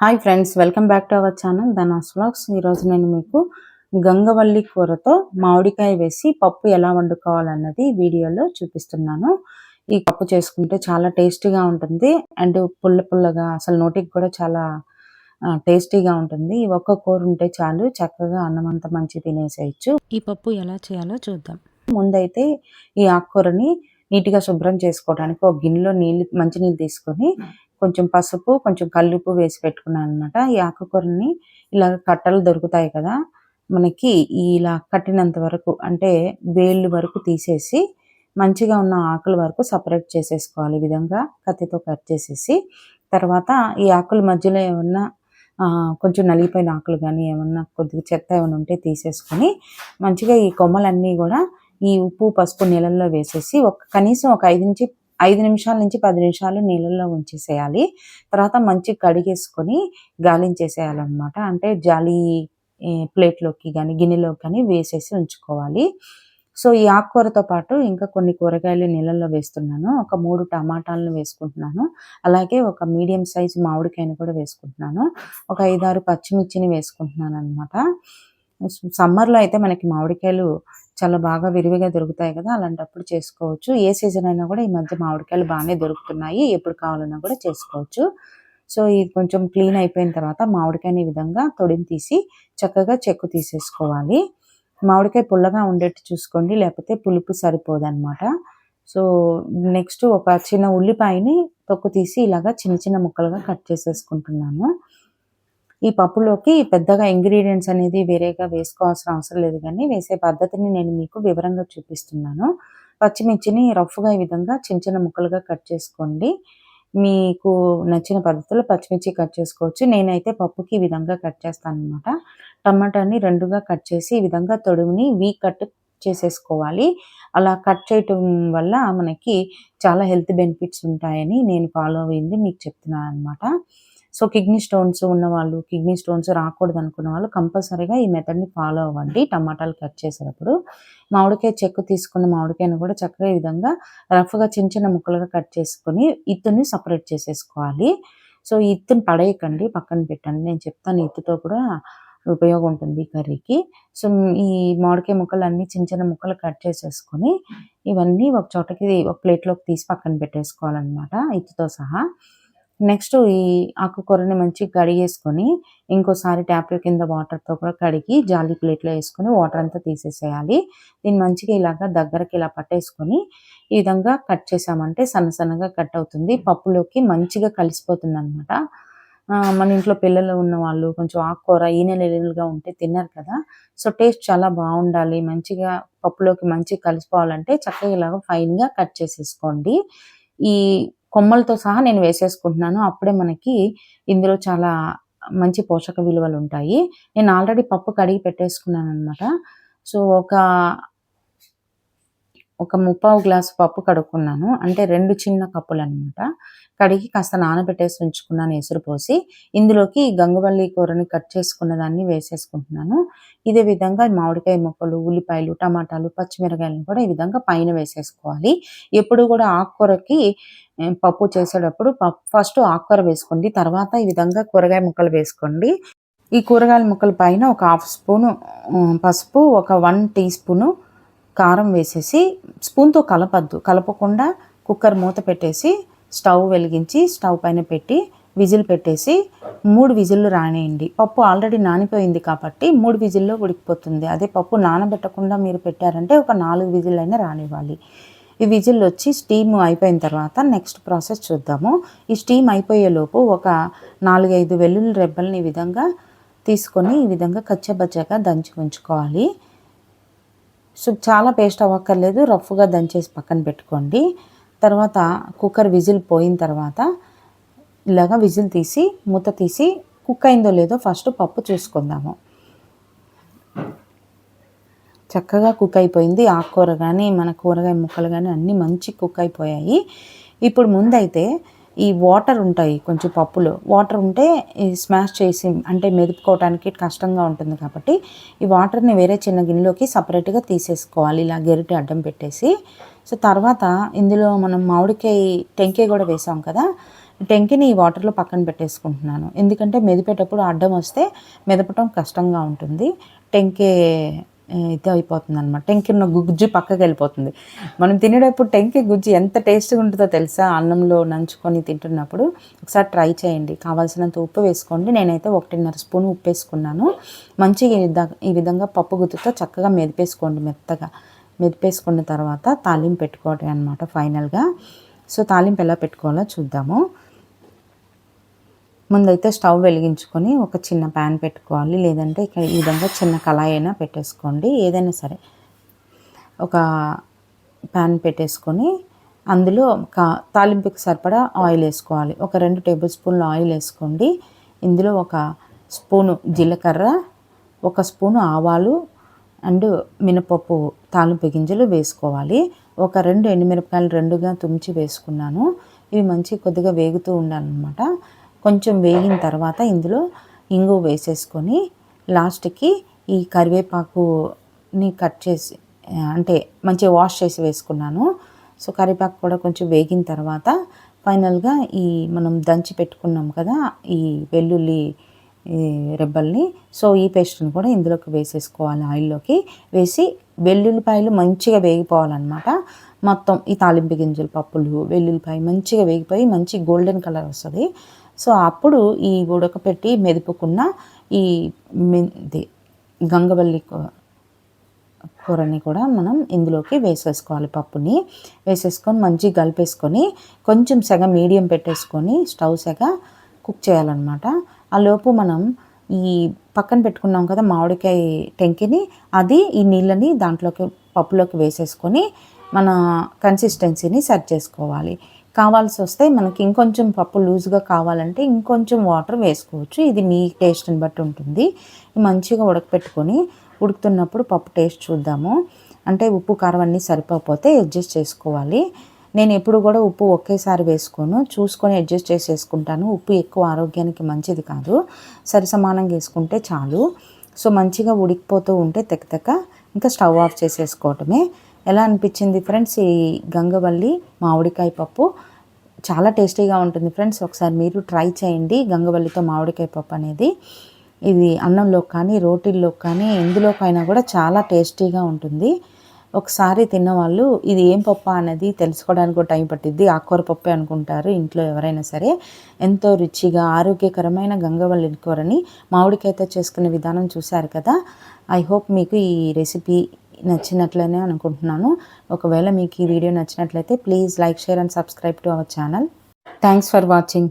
Hi friends welcome back to our channel Dhanas vlogs ఈరోజు నేను మీకు గంగవల్లి కూరతో మామిడికాయ వేసి పప్పు ఎలా వండుకోవాలన్నది వీడియోలో చూపిస్తున్నాను. ఈ పప్పు చేసుకుంటే చాలా టేస్టీగా ఉంటుంది అండ్ పుల్ల పుల్లగా అసలు నోటికి కూడా చాలా టేస్టీగా ఉంటుంది. ఈ ఒక్క కూర ఉంటే చాలు చక్కగా అన్నం అంత మంచి తినేసేయచ్చు. ఈ పప్పు ఎలా చేయాలో చూద్దాం. ముందైతే ఈ ఆకుకూరని నీట్గా శుభ్రం చేసుకోవడానికి ఒక గిన్నెలో నీళ్ళు మంచినీళ్ళు తీసుకొని కొంచెం పసుపు కొంచెం కల్లుపు వేసి పెట్టుకున్నాను అనమాట ఈ ఆకుకూరని ఇలా కట్టలు దొరుకుతాయి కదా మనకి ఇలా కట్టినంత వరకు అంటే వేళ్ళు వరకు తీసేసి మంచిగా ఉన్న ఆకుల వరకు సపరేట్ చేసేసుకోవాలి ఈ విధంగా కత్తితో కట్ చేసేసి. తర్వాత ఈ ఆకుల మధ్యలో ఏమన్నా కొంచెం నలిగిపోయిన ఆకులు కానీ ఏమన్నా కొద్దిగా చెత్త ఏమైనా ఉంటే తీసేసుకొని మంచిగా ఈ కొమ్మలన్నీ కూడా ఈ ఉప్పు పసుపు నీళ్ళల్లో వేసేసి ఒక కనీసం ఒక ఐదు నుంచి ఐదు నిమిషాల నుంచి పది నిమిషాలు నీళ్ళల్లో ఉంచేసేయాలి. తర్వాత మంచి కడిగేసుకొని గాలించేసేయాలన్నమాట అంటే జాలి ప్లేట్లోకి కానీ గిన్నెలోకి కానీ వేసేసి ఉంచుకోవాలి. సో ఈ ఆకుకూరతో పాటు ఇంకా కొన్ని కూరగాయలు నీళ్ళల్లో వేస్తున్నాను. ఒక మూడు టమాటాలను వేసుకుంటున్నాను. అలాగే ఒక మీడియం సైజ్ మామిడికాయను కూడా వేసుకుంటున్నాను. ఒక ఐదారు పచ్చిమిర్చిని వేసుకుంటున్నాను అనమాట సమ్మర్లో అయితే మనకి మామిడికాయలు చాలా బాగా విరివిగా దొరుకుతాయి కదా అలాంటప్పుడు చేసుకోవచ్చు. ఏ సీజన్ అయినా కూడా ఈ మధ్య మామిడికాయలు బాగానే దొరుకుతున్నాయి. ఎప్పుడు కావాలన్నా కూడా చేసుకోవచ్చు. సో ఇది కొంచెం క్లీన్ అయిపోయిన తర్వాత మామిడికాయని ఈ విధంగా తొడిని తీసి చక్కగా చెక్కు తీసేసుకోవాలి. మామిడికాయ పుల్లగా ఉండేట్టు చూసుకోండి లేకపోతే పులుపు సరిపోదన్నమాట. సో నెక్స్ట్ ఒక చిన్న ఉల్లిపాయని తొక్కు తీసి ఇలాగా చిన్న చిన్న ముక్కలుగా కట్ చేసేసుకుంటున్నాను. ఈ పప్పులోకి పెద్దగా ఇంగ్రీడియంట్స్ అనేది వేరేగా వేసుకోవాల్సిన అవసరం లేదు కానీ వేసే పద్ధతిని నేను మీకు వివరంగా చూపిస్తున్నాను. పచ్చిమిర్చిని రఫ్గా ఈ విధంగా చిన్న చిన్న ముక్కలుగా కట్ చేసుకోండి. మీకు నచ్చిన పద్ధతిలో పచ్చిమిర్చి కట్ చేసుకోవచ్చు. నేనైతే పప్పుకి ఈ విధంగా కట్ చేస్తాను అనమాట టమాటాని రెండుగా కట్ చేసి ఈ విధంగా తొడుగుని వీ కట్ చేసేసుకోవాలి. అలా కట్ చేయటం వల్ల మనకి చాలా హెల్త్ బెనిఫిట్స్ ఉంటాయని నేను ఫాలో అయింది మీకు చెప్తున్నాను అనమాట సో కిడ్నీ స్టోన్స్ ఉన్నవాళ్ళు కిడ్నీ స్టోన్స్ రాకూడదు అనుకున్న వాళ్ళు కంపల్సరీగా ఈ మెథడ్ని ఫాలో అవ్వండి. టమాటాలు కట్ చేసేటప్పుడు మామిడికాయ చెక్కు తీసుకున్న మామిడికాయను కూడా చక్కగా ఈ విధంగా రఫ్గా చిన్న చిన్న ముక్కలుగా కట్ చేసుకొని ఇత్తుని సపరేట్ చేసేసుకోవాలి. సో ఇత్తుని పడేయకండి పక్కన పెట్టండి. నేను చెప్తాను ఇత్తుతో కూడా ఉపయోగం ఉంటుంది కర్రీకి. సో ఈ మామిడికాయ ముక్కలు అన్నీ చిన్న చిన్న ముక్కలు కట్ చేసేసుకొని ఇవన్నీ ఒక చోటకి ఒక ప్లేట్లోకి తీసి పక్కన పెట్టేసుకోవాలన్నమాట ఇత్తుతో సహా. నెక్స్ట్ ఈ ఆకుకూరని మంచిగా కడిగేసుకొని ఇంకోసారి ట్యాప్లో కింద వాటర్తో కూడా కడిగి జాలి ప్లేట్లో వేసుకొని వాటర్ అంతా తీసేసేయాలి. దీన్ని మంచిగా ఇలాగా దగ్గరకి ఇలా పట్టేసుకొని ఈ విధంగా కట్ చేసామంటే సన్న సన్నగా కట్ అవుతుంది. పప్పులోకి మంచిగా కలిసిపోతుంది అనమాట మన ఇంట్లో పిల్లలు ఉన్న వాళ్ళు కొంచెం ఆకుకూర ఈనెలుగా ఉంటే తిన్నారు కదా సో టేస్ట్ చాలా బాగుండాలి. మంచిగా పప్పులోకి మంచిగా కలిసిపోవాలంటే చక్కగా ఇలాగ ఫైన్గా కట్ చేసేసుకోండి. ఈ కొమ్మలతో సహా నేను వేసేసుకుంటున్నాను. అప్పుడే మనకి ఇందులో చాలా మంచి పోషక విలువలు ఉంటాయి. నేను ఆల్రెడీ పప్పు కడిగి పెట్టేసుకున్నాను అనమాట సో ఒక ఒక ముప్పావు గ్లాసు పప్పు కడుక్కున్నాను. అంటే రెండు చిన్న కప్పులు అనమాట కడిగి కాస్త నానబెట్టేసి ఉంచుకున్నాను ఎసురు పోసి. ఇందులోకి గంగవల్లి కూరని కట్ చేసుకున్న దాన్ని వేసేసుకుంటున్నాను. ఇదే విధంగా మామిడికాయ ముక్కలు ఉల్లిపాయలు టమాటాలు పచ్చిమిరకాయలను కూడా ఈ విధంగా పైన వేసేసుకోవాలి. ఎప్పుడు కూడా ఆకుకూరకి పప్పు చేసేటప్పుడు ఫస్ట్ ఆకుకూర వేసుకోండి. తర్వాత ఈ విధంగా కూరగాయ ముక్కలు వేసుకోండి. ఈ కూరగాయల ముక్కల పైన ఒక హాఫ్ స్పూను పసుపు ఒక వన్ టీ స్పూను కారం వేసేసి స్పూన్తో కలపద్దు. కలపకుండా కుక్కర్ మూత పెట్టేసి స్టవ్ వెలిగించి స్టవ్ పైన పెట్టి విజిల్ పెట్టేసి మూడు విజిల్లు రానేయండి. పప్పు ఆల్రెడీ నానిపోయింది కాబట్టి మూడు విజిల్లో ఉడికిపోతుంది. అదే పప్పు నానబెట్టకుండా మీరు పెట్టారంటే ఒక నాలుగు విజిల్ అయినా రానివ్వాలి. ఈ విజిల్ వచ్చి స్టీమ్ అయిపోయిన తర్వాత నెక్స్ట్ ప్రాసెస్ చూద్దాము. ఈ స్టీమ్ అయిపోయేలోపు ఒక నాలుగైదు వెల్లుల్లి రెబ్బల్ని ఈ విధంగా తీసుకొని ఈ విధంగా కచ్చబచ్చగా దంచి ఉంచుకోవాలి. సో చాలా పేస్ట్ అవ్వక్కర్లేదు రఫ్గా దంచేసి పక్కన పెట్టుకోండి. తర్వాత కుక్కర్ విజిల్ పోయిన తర్వాత ఇలాగా విజిల్ తీసి మూత తీసి కుక్ అయిందో లేదో ఫస్ట్ పప్పు చూసుకుందాము. చక్కగా కుక్ అయిపోయింది. ఆకుకూర కానీ మన కూరగాయ ముక్కలు కానీ అన్నీ మంచి కుక్ అయిపోయాయి. ఇప్పుడు ముందైతే ఈ వాటర్ ఉంటాయి కొంచెం పప్పులో. వాటర్ ఉంటే స్మాష్ చేసి అంటే మెదుపుకోవడానికి కష్టంగా ఉంటుంది కాబట్టి ఈ వాటర్ని వేరే చిన్న గిన్నెలోకి సపరేట్గా తీసేసుకోవాలి. ఇలా గెరిటి అడ్డం పెట్టేసి. సో తర్వాత ఇందులో మనం మామిడికాయ టెంకాయ కూడా వేసాం కదా. టెంకిని ఈ వాటర్లో పక్కన పెట్టేసుకుంటున్నాను. ఎందుకంటే మెదిపేటప్పుడు అడ్డం వస్తే మెదపటం కష్టంగా ఉంటుంది. టెంకే ఇది అయిపోతుంది అనమాట టెంకి ఉన్న గుజ్జు పక్కకి వెళ్ళిపోతుంది. మనం తినేటప్పుడు టెంకి గుజ్జు ఎంత టేస్ట్గా ఉంటుందో తెలుసా? అన్నంలో నంచుకొని తింటున్నప్పుడు ఒకసారి ట్రై చేయండి. కావాల్సినంత ఉప్పు వేసుకోండి. నేనైతే ఒకటిన్నర స్పూన్ ఉప్పు వేసుకున్నాను. మంచిగా ఈ విధంగా ఈ విధంగా పప్పు గుత్తుతో చక్కగా మెదిపేసుకోండి మెత్తగా. మెదిపేసుకున్న తర్వాత తాలింపు పెట్టుకోవటం అనమాట ఫైనల్గా. సో తాలింపు ఎలా పెట్టుకోవాలో చూద్దాము. ముందైతే స్టవ్ వెలిగించుకొని ఒక చిన్న ప్యాన్ పెట్టుకోవాలి. లేదంటే ఇక్కడ ఈ విధంగా చిన్న కళాయి అయినా పెట్టేసుకోండి. ఏదైనా సరే ఒక ప్యాన్ పెట్టేసుకొని అందులో కా తాలింపుకి సరిపడా ఆయిల్ వేసుకోవాలి. ఒక రెండు టేబుల్ స్పూన్లు ఆయిల్ వేసుకోండి. ఇందులో ఒక స్పూను జీలకర్ర ఒక స్పూను ఆవాలు అండ్ మినపప్పు తాలింపు గింజలు వేసుకోవాలి. ఒక రెండు ఎండుమిరపకాయలు రెండుగా తుంచి వేసుకున్నాను. ఇవి మంచి కొద్దిగా వేగుతూ ఉండాలన్నమాట. కొంచెం వేగిన తర్వాత ఇందులో ఇంగు వేసేసుకొని లాస్ట్కి ఈ కరివేపాకుని కట్ చేసి అంటే మంచిగా వాష్ చేసి వేసుకున్నాను. సో కరివేపాకు కూడా కొంచెం వేగిన తర్వాత ఫైనల్గా ఈ మనం దంచి పెట్టుకున్నాం కదా ఈ వెల్లుల్లి ఈ రెబ్బల్ని. సో ఈ పేస్ట్ని కూడా ఇందులోకి వేసేసుకోవాలి ఆయిల్లోకి. వేసి వెల్లుల్లిపాయలు మంచిగా వేగిపోవాలన్నమాట. మొత్తం ఈ తాలింపు గింజలు పప్పులు వెల్లుల్లిపాయ మంచిగా వేగిపోయి మంచి గోల్డెన్ కలర్ వస్తుంది. సో అప్పుడు ఈ ఉడకపెట్టి మెదుపుకున్న ఈ మెంతి గంగవల్లి కూరని కూడా మనం ఇందులోకి వేసేసుకోవాలి పప్పుని. వేసేసుకొని మంచిగా కలిపేసుకొని కొంచెం సెగ మీడియం పెట్టేసుకొని స్టవ్ సెగ కుక్ చేయాలన్నమాట. ఆ లోపు మనం ఈ పక్కన పెట్టుకున్నాం కదా మామిడికాయ టెంకిని అది ఈ నీళ్ళని దాంట్లోకి పప్పులోకి వేసేసుకొని మన కన్సిస్టెన్సీని సెట్ చేసుకోవాలి. కావాల్సి వస్తే మనకి ఇంకొంచెం పప్పు లూజ్గా కావాలంటే ఇంకొంచెం వాటర్ వేసుకోవచ్చు. ఇది మీ టేస్ట్ని బట్టి ఉంటుంది. మంచిగా ఉడకపెట్టుకొని ఉడుకుతున్నప్పుడు పప్పు టేస్ట్ చూద్దాము. అంటే ఉప్పు కారం అన్నీ సరిపోతే అడ్జస్ట్ చేసుకోవాలి. నేను ఎప్పుడు కూడా ఉప్పు ఒకేసారి వేసుకోను. చూసుకొని అడ్జస్ట్ చేసి వేసుకుంటాను ఉప్పు ఎక్కువ ఆరోగ్యానికి మంచిది కాదు. సరిసమానంగా వేసుకుంటే చాలు. సో మంచిగా ఉడికిపోతూ ఉంటే తెక్క తెక్క ఇంకా స్టవ్ ఆఫ్ చేసేసుకోవటమే. ఎలా అనిపించింది ఫ్రెండ్స్ ఈ గంగవల్లి మామిడికాయ పప్పు? చాలా టేస్టీగా ఉంటుంది ఫ్రెండ్స్. ఒకసారి మీరు ట్రై చేయండి గంగవల్లితో మామిడికాయ పప్పు అనేది. ఇది అన్నంలో కానీ రోటీల్లో కానీ ఎందులోకైనా కూడా చాలా టేస్టీగా ఉంటుంది. ఒకసారి తిన్నవాళ్ళు ఇది ఏం పప్పు అనేది తెలుసుకోవడానికి టైం పట్టిద్ది. ఆకుకూర పప్పే అనుకుంటారు ఇంట్లో ఎవరైనా సరే. ఎంతో రుచిగా ఆరోగ్యకరమైన గంగవల్లి కూరని మామిడికాయతో చేసుకునే విధానం చూశారు కదా. ఐ హోప్ మీకు ఈ రెసిపీ నచ్చినట్లనే అనుకుంటున్నాను. ఒకవేళ మీకు ఈ వీడియో నచ్చినట్లయితే please like share and subscribe to our channel thanks for watching